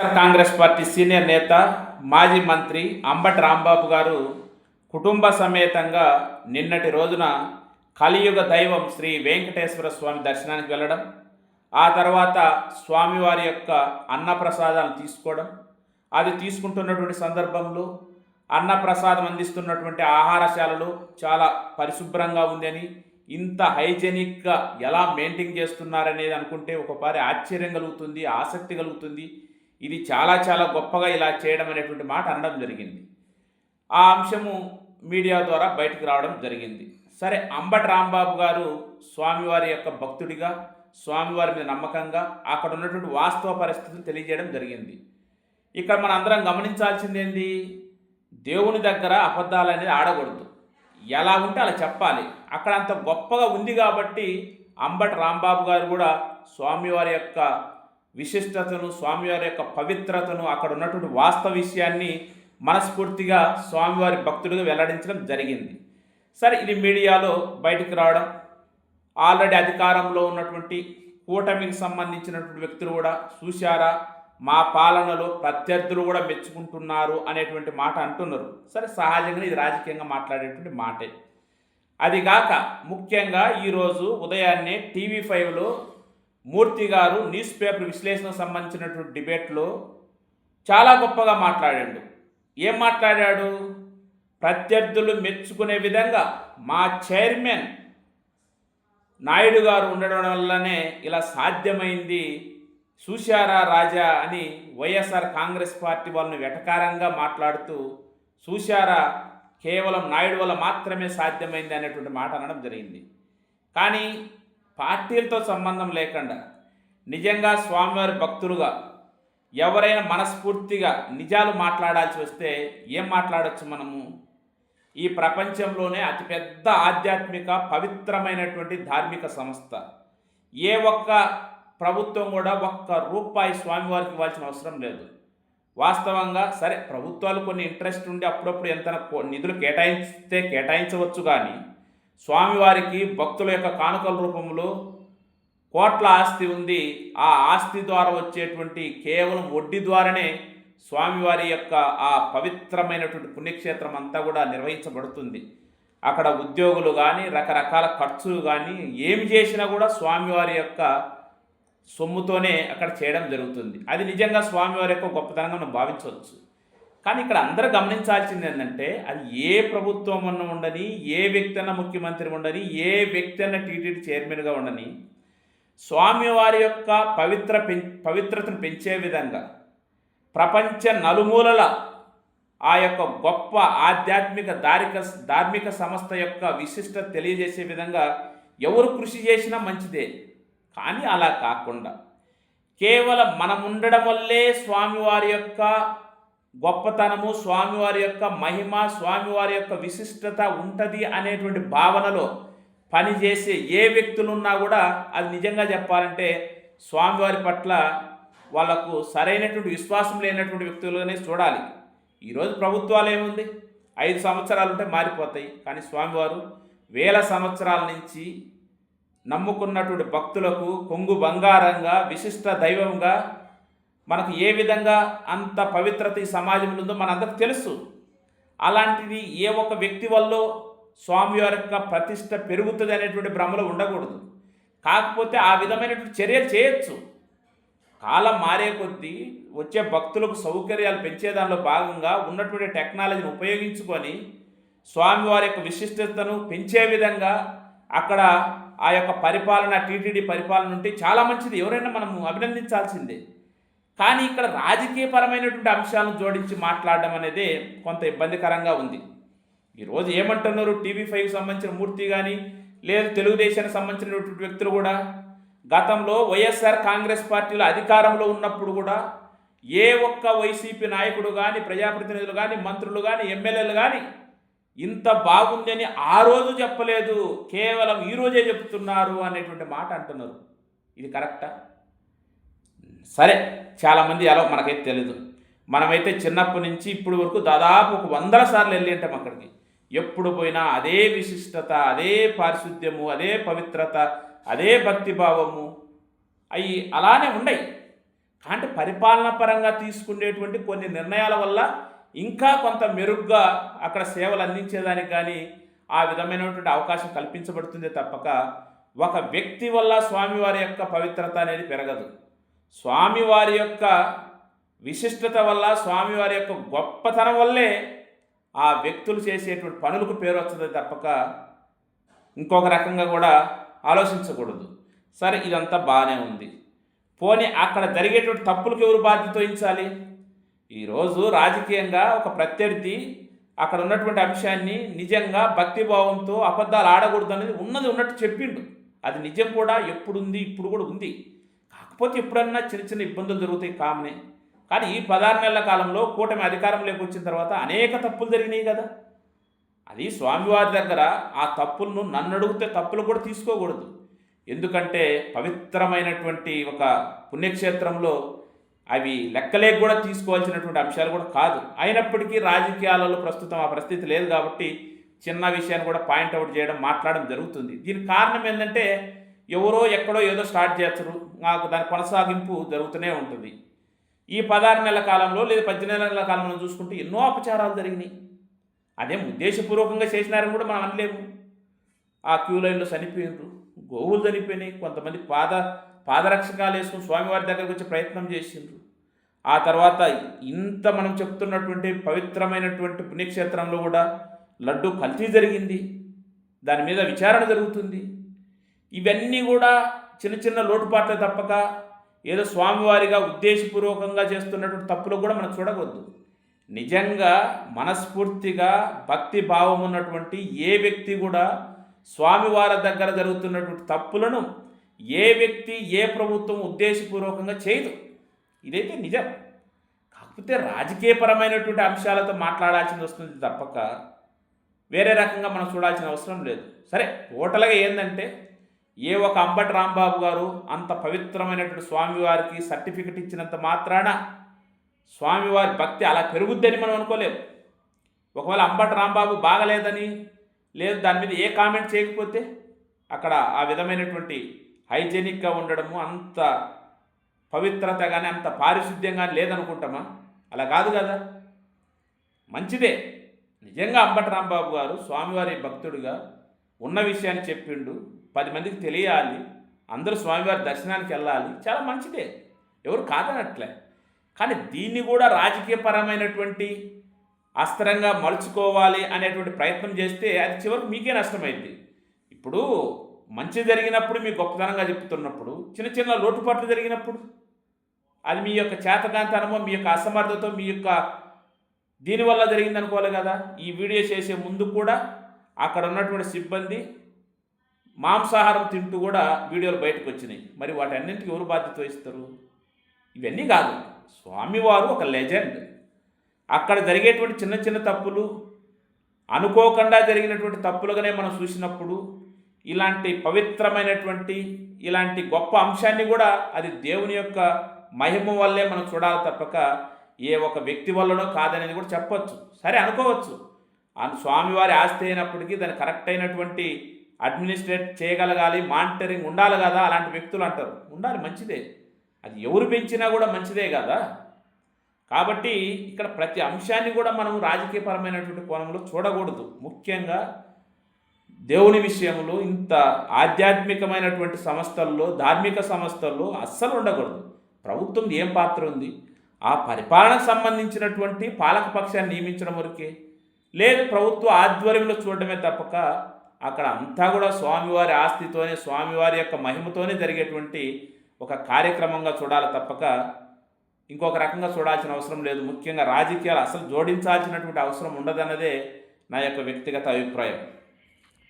Congress party senior నేత మాజీ మంత్రి అంబటి రాంబాబు గారు కుటుంబ సమేతంగా నిన్నటి రోజున కలియుగ దైవం శ్రీ వెంకటేశ్వర స్వామి దర్శనానికి వెళ్ళడం ఆ తర్వాత స్వామివారి యొక్క అన్నప్రసాదాలు తీసుకోవడం అది తీసుకుంటున్నటువంటి సందర్భంలో అన్నప్రసాదం అందిస్తున్నటువంటి ఆహారశాలలు చాలా పరిశుభ్రంగా ఉందని ఇంత హైజెనిక్గా ఎలా మెయింటైన్ చేస్తున్నారనేది అనుకుంటే ఒకసారి ఆశ్చర్యం కలుగుతుంది ఆసక్తి కలుగుతుంది. ఇది చాలా చాలా గొప్పగా ఇలా చేయడం అనేటువంటి మాట అనడం జరిగింది. ఆ అంశము మీడియా ద్వారా బయటకు రావడం జరిగింది. సరే అంబటి రాంబాబు గారు స్వామివారి యొక్క భక్తుడిగా స్వామివారి మీద నమ్మకంగా అక్కడ ఉన్నటువంటి వాస్తవ పరిస్థితులు తెలియజేయడం జరిగింది. ఇక్కడ మన అందరం గమనించాల్సింది ఏంది దేవుని దగ్గర అబద్ధాలు అనేది ఆడకూడదు. ఎలా ఉంటే అలా చెప్పాలి. అక్కడ అంత గొప్పగా ఉంది కాబట్టి అంబటి రాంబాబు గారు కూడా స్వామివారి యొక్క విశిష్టతను స్వామివారి యొక్క పవిత్రతను అక్కడ ఉన్నటువంటి వాస్తవ విషయాన్ని మనస్ఫూర్తిగా స్వామివారి భక్తుడిగా వెల్లడించడం జరిగింది. సరే ఇది మీడియాలో బయటికి రావడం ఆల్రెడీ అధికారంలో ఉన్నటువంటి కూటమికి సంబంధించినటువంటి వ్యక్తులు కూడా చూశారా? మా పాలనలో ప్రత్యర్థులు కూడా మెచ్చుకుంటున్నారు అనేటువంటి మాట అంటున్నారు. సరే సహజంగా ఇది రాజకీయంగా మాట్లాడేటువంటి మాటే. అదిగాక ముఖ్యంగా ఈరోజు ఉదయాన్నే టీవీ ఫైవ్లో మూర్తి గారు న్యూస్ పేపర్ విశ్లేషణకు సంబంధించినటువంటి డిబేట్లో చాలా గొప్పగా మాట్లాడాడు. ఏం మాట్లాడాడు? ప్రత్యర్థులు మెచ్చుకునే విధంగా మా చైర్మన్ నాయుడు గారు ఉండడం వల్లనే ఇలా సాధ్యమైంది. చూశారా రాజా అని వైఎస్ఆర్ కాంగ్రెస్ పార్టీ వాళ్ళని వెటకారంగా మాట్లాడుతూ చూశారా కేవలం నాయుడు వల్ల మాత్రమే సాధ్యమైంది అనేటువంటి మాట అనడం జరిగింది. కానీ పార్టీలతో సంబంధం లేకుండా నిజంగా స్వామివారి భక్తులుగా ఎవరైనా మనస్ఫూర్తిగా నిజాలు మాట్లాడాల్సి వస్తే ఏం మాట్లాడచ్చు మనము? ఈ ప్రపంచంలోనే అతిపెద్ద ఆధ్యాత్మిక పవిత్రమైనటువంటి ధార్మిక సంస్థ. ఏ ఒక్క ప్రభుత్వం కూడా ఒక్క రూపాయి స్వామివారికి ఇవ్వాల్సిన అవసరం లేదు. వాస్తవంగా సరే ప్రభుత్వాలు కొన్ని ఇంట్రెస్ట్ ఉండి అప్పుడప్పుడు ఎంత నిధులు కేటాయిస్తే కేటాయించవచ్చు కానీ స్వామివారికి భక్తుల యొక్క కానుకల రూపంలో కోట్ల ఆస్తి ఉంది. ఆ ఆస్తి ద్వారా వచ్చేటువంటి కేవలం వడ్డీ ద్వారానే స్వామివారి యొక్క ఆ పవిత్రమైనటువంటి పుణ్యక్షేత్రం అంతా కూడా నిర్వహించబడుతుంది. అక్కడ ఉద్యోగులు కానీ రకరకాల ఖర్చులు కానీ ఏమి చేసినా కూడా స్వామివారి యొక్క సొమ్ముతోనే అక్కడ చేయడం జరుగుతుంది. అది నిజంగా స్వామివారి యొక్క గొప్పతనంగా మనం భావించవచ్చు. కానీ ఇక్కడ అందరూ గమనించాల్సింది ఏంటంటే అది ఏ ప్రభుత్వం అన్న ఉండని ఏ వ్యక్తి అన్న ముఖ్యమంత్రి ఉండని ఏ వ్యక్తి అన్న టీటీడీ చైర్మన్గా ఉండని స్వామివారి యొక్క పవిత్ర పెం పవిత్రతను పెంచే విధంగా ప్రపంచ నలుమూలల ఆ యొక్క గొప్ప ఆధ్యాత్మిక దారిక ధార్మిక సంస్థ యొక్క విశిష్టత తెలియజేసే విధంగా ఎవరు కృషి చేసినా మంచిదే. కానీ అలా కాకుండా కేవలం మనం ఉండడం వల్లే స్వామివారి యొక్క గొప్పతనము స్వామివారి యొక్క మహిమ స్వామివారి యొక్క విశిష్టత ఉంటుంది అనేటువంటి భావనలో పనిచేసే ఏ వ్యక్తులున్నా కూడా అది నిజంగా చెప్పాలంటే స్వామివారి పట్ల వాళ్ళకు సరైనటువంటి విశ్వాసం లేనటువంటి వ్యక్తులనే చూడాలి. ఈరోజు ప్రభుత్వాలు ఏముంది? ఐదు సంవత్సరాలు ఉంటే మారిపోతాయి. కానీ స్వామివారు వేల సంవత్సరాల నుంచి నమ్ముకున్నటువంటి భక్తులకు కొంగు బంగారంగా విశిష్ట దైవంగా మనకు ఏ విధంగా అంత పవిత్రత ఈ సమాజంలో ఉందో మనందరికి తెలుసు. అలాంటిది ఏ ఒక్క వ్యక్తి వల్ల స్వామివారి యొక్క ప్రతిష్ట పెరుగుతుంది అనేటువంటి భ్రమలో ఉండకూడదు. కాకపోతే ఆ విధమైనటువంటి చర్యలు చేయొచ్చు. కాలం మారే కొద్దీ వచ్చే భక్తులకు సౌకర్యాలు పెంచే దానిలో భాగంగా ఉన్నటువంటి టెక్నాలజీని ఉపయోగించుకొని స్వామివారి యొక్క విశిష్టతను పెంచే విధంగా అక్కడ ఆ యొక్క పరిపాలన టీటీడీ పరిపాలన ఉంటే చాలా మంచిది. ఎవరైనా మనము అభినందించాల్సిందే. కానీ ఇక్కడ రాజకీయపరమైనటువంటి అంశాలను జోడించి మాట్లాడడం అనేది కొంత ఇబ్బందికరంగా ఉంది. ఈరోజు ఏమంటున్నారు? టీవీ ఫైవ్కి సంబంధించిన మూర్తి కానీ లేదు తెలుగుదేశానికి సంబంధించినటువంటి వ్యక్తులు కూడా? గతంలో వైఎస్ఆర్ కాంగ్రెస్ పార్టీలో అధికారంలో ఉన్నప్పుడు కూడా ఏ ఒక్క వైసీపీ నాయకుడు కానీ ప్రజాప్రతినిధులు కానీ మంత్రులు కానీ ఎమ్మెల్యేలు కానీ ఇంత బాగుందని ఆ రోజు చెప్పలేదు. కేవలం ఈ రోజే చెప్తున్నారు అనేటువంటి మాట అంటున్నారు. ఇది కరెక్టా? సరే చాలామంది ఎలా మనకైతే తెలీదు. మనమైతే చిన్నప్పటి నుంచి ఇప్పుడు వరకు దాదాపు ఒక వందల సార్లు వెళ్ళి ఉంటాం అక్కడికి. ఎప్పుడు పోయినా అదే విశిష్టత అదే పారిశుద్ధ్యము అదే పవిత్రత అదే భక్తిభావము అవి అలానే ఉన్నాయి అంటే పరిపాలన పరంగా తీసుకునేటువంటి కొన్ని నిర్ణయాల వల్ల ఇంకా కొంత మెరుగ్గా అక్కడ సేవలు అందించేదానికి కానీ ఆ విధమైనటువంటి అవకాశం కల్పించబడుతుంది తప్పక. ఒక వ్యక్తి వల్ల స్వామివారి యొక్క పవిత్రత అనేది పెరగదు. స్వామివారి యొక్క విశిష్టత వల్ల స్వామివారి యొక్క గొప్పతనం వల్లే ఆ వ్యక్తులు చేసేటువంటి పనులకు పేరు వస్తుంది తప్పక. ఇంకొక రకంగా కూడా ఆలోచించకూడదు. సరే ఇదంతా బాగానే ఉంది. పోనీ అక్కడ జరిగేటువంటి తప్పులకు ఎవరు బాధ్యత వహించాలి? ఈరోజు రాజకీయంగా ఒక ప్రత్యర్థి అక్కడ ఉన్నటువంటి అంశాన్ని నిజంగా భక్తిభావంతో అబద్ధాలు ఆడకూడదు అనేది ఉన్నది ఉన్నట్టు చెప్పిండు. అది నిజం కూడా ఎప్పుడుంది ఇప్పుడు కూడా ఉంది. కాకపోతే ఎప్పుడన్నా చిన్న చిన్న ఇబ్బందులు జరుగుతాయి కామనే. కానీ ఈ పదహారు నెలల కాలంలో కూటమి అధికారంలోకి వచ్చిన తర్వాత అనేక తప్పులు జరిగినాయి కదా. అది స్వామివారి దగ్గర ఆ తప్పులను నన్ను అడిగితే తప్పులు కూడా తీసుకోకూడదు. ఎందుకంటే పవిత్రమైనటువంటి ఒక పుణ్యక్షేత్రంలో అవి లెక్కలేక కూడా తీసుకోవాల్సినటువంటి అంశాలు కూడా కాదు. అయినప్పటికీ రాజకీయాలలో ప్రస్తుతం ఆ పరిస్థితి లేదు కాబట్టి చిన్న విషయాన్ని కూడా పాయింట్అవుట్ చేయడం మాట్లాడడం జరుగుతుంది. దీనికి కారణం ఏంటంటే ఎవరో ఎక్కడో ఏదో స్టార్ట్ చేస్తారు. నాకు దాని కొనసాగింపు జరుగుతూనే ఉంటుంది. ఈ పదహారు నెలల కాలంలో లేదా పద్దెనిమిది నెలల కాలంలో చూసుకుంటే ఎన్నో అపచారాలు జరిగినాయి. అదేం ఉద్దేశపూర్వకంగా చేసినారని కూడా మనం అనలేము. ఆ క్యూ లైన్లో చనిపోయినారు గోవులు చనిపోయినాయి కొంతమంది పాద పాదరక్షకాలు వేసుకుని స్వామివారి దగ్గరకు వచ్చే ప్రయత్నం చేసిండ్రు. ఆ తర్వాత ఇంత మనం చెప్తున్నటువంటి పవిత్రమైనటువంటి పుణ్యక్షేత్రంలో కూడా లడ్డు కల్తీ జరిగింది. దాని మీద విచారణ జరుగుతుంది. ఇవన్నీ కూడా చిన్న చిన్న లోటుపాట్లే తప్పక ఏదో స్వామివారిగా ఉద్దేశపూర్వకంగా చేస్తున్నటువంటి తప్పులు కూడా మనం చూడవద్దు నిజంగా మనస్ఫూర్తిగా భక్తి భావం ఉన్నటువంటి ఏ వ్యక్తి కూడా స్వామివారి దగ్గర జరుగుతున్నటువంటి తప్పులను ఏ వ్యక్తి ఏ ప్రభుత్వం ఉద్దేశపూర్వకంగా చేయదు. ఇదైతే నిజం. కాకపోతే రాజకీయపరమైనటువంటి అంశాలతో మాట్లాడాల్సింది వస్తుంది తప్పక. వేరే రకంగా మనం చూడాల్సిన అవసరం లేదు. సరే టోటల్గా ఏంటంటే ఏ ఒక అంబటి రాంబాబు గారు అంత పవిత్రమైనటువంటి స్వామివారికి సర్టిఫికెట్ ఇచ్చినంత మాత్రాన స్వామివారి భక్తి అలా పెరుగుద్దని మనం అనుకోలేము ఒకవేళ అంబటి రాంబాబు బాగలేదని లేదు దాని మీద ఏ కామెంట్ చేయకపోతే అక్కడ ఆ విధమైనటువంటి హైజెనిక్గా ఉండడము అంత పవిత్రత కానీ అంత పారిశుద్ధ్యం కానీ లేదనుకుంటామా? అలా కాదు కదా. మంచిదే. నిజంగా అంబటి రాంబాబు గారు స్వామివారి భక్తుడిగా ఉన్న విషయాన్ని చెప్పిండు పది మందికి తెలియాలి అందరూ స్వామివారి దర్శనానికి వెళ్ళాలి చాలా మంచిదే. ఎవరు కాదనట్లే. కానీ దీన్ని కూడా రాజకీయపరమైనటువంటి అస్త్రంగా మలుచుకోవాలి అనేటువంటి ప్రయత్నం చేస్తే అది చివరికి మీకే నష్టమైంది. ఇప్పుడు మంచి జరిగినప్పుడు మీ గొప్పతనంగా చెప్తున్నప్పుడు చిన్న చిన్న లోటుపాట్లు జరిగినప్పుడు అది మీ యొక్క చేతకాంతనమో మీ యొక్క అసమర్థతో మీ యొక్క దీనివల్ల జరిగింది అనుకోవాలి కదా. ఈ వీడియో చేసే ముందు కూడా అక్కడ ఉన్నటువంటి సిబ్బంది మాంసాహారం తింటూ కూడా వీడియోలు బయటకు వచ్చినాయి. మరి వాటన్నింటికి ఎవరు బాధ్యత వహిస్తారు? ఇవన్నీ కాదు. స్వామివారు ఒక లెజెండ్. అక్కడ జరిగేటువంటి చిన్న చిన్న తప్పులు అనుకోకుండా జరిగినటువంటి తప్పులుగానే మనం చూసినప్పుడు ఇలాంటి పవిత్రమైనటువంటి ఇలాంటి గొప్ప అంశాన్ని కూడా అది దేవుని యొక్క మహిమ వల్లే మనం చూడాలి తప్పక. ఏ ఒక వ్యక్తి వల్లనో కాదనేది కూడా చెప్పొచ్చు. సరే అనుకోవచ్చు. స్వామివారి ఆస్తి అయినప్పటికీ దాన్ని కరెక్ట్ అయినటువంటి అడ్మినిస్ట్రేట్ చేయగలగాలి మానిటరింగ్ ఉండాలి కదా అలాంటి వ్యక్తులు అంటారు. ఉండాలి మంచిదే. అది ఎవరు పెంచినా కూడా మంచిదే కదా. కాబట్టి ఇక్కడ ప్రతి అంశాన్ని కూడా మనం రాజకీయపరమైనటువంటి కోణంలో చూడకూడదు. ముఖ్యంగా దేవుని విషయంలో ఇంత ఆధ్యాత్మికమైనటువంటి సంస్థల్లో ధార్మిక సంస్థల్లో అస్సలు ఉండకూడదు. ప్రభుత్వం ఏం పాత్ర ఉంది? ఆ పరిపాలనకు సంబంధించినటువంటి పాలక పక్షాన్ని నియమించడం వరకే. లేదు ప్రభుత్వ ఆధ్వర్యంలో చూడడమే తప్పక. అక్కడ అంతా కూడా స్వామివారి ఆస్తితోనే స్వామివారి యొక్క మహిమతోనే జరిగేటువంటి ఒక కార్యక్రమంగా చూడాలి తప్పక. ఇంకొక రకంగా చూడాల్సిన అవసరం లేదు. ముఖ్యంగా రాజకీయాలు అసలు జోడించాల్సినటువంటి అవసరం ఉండదన్నదే నా యొక్క వ్యక్తిగత అభిప్రాయం.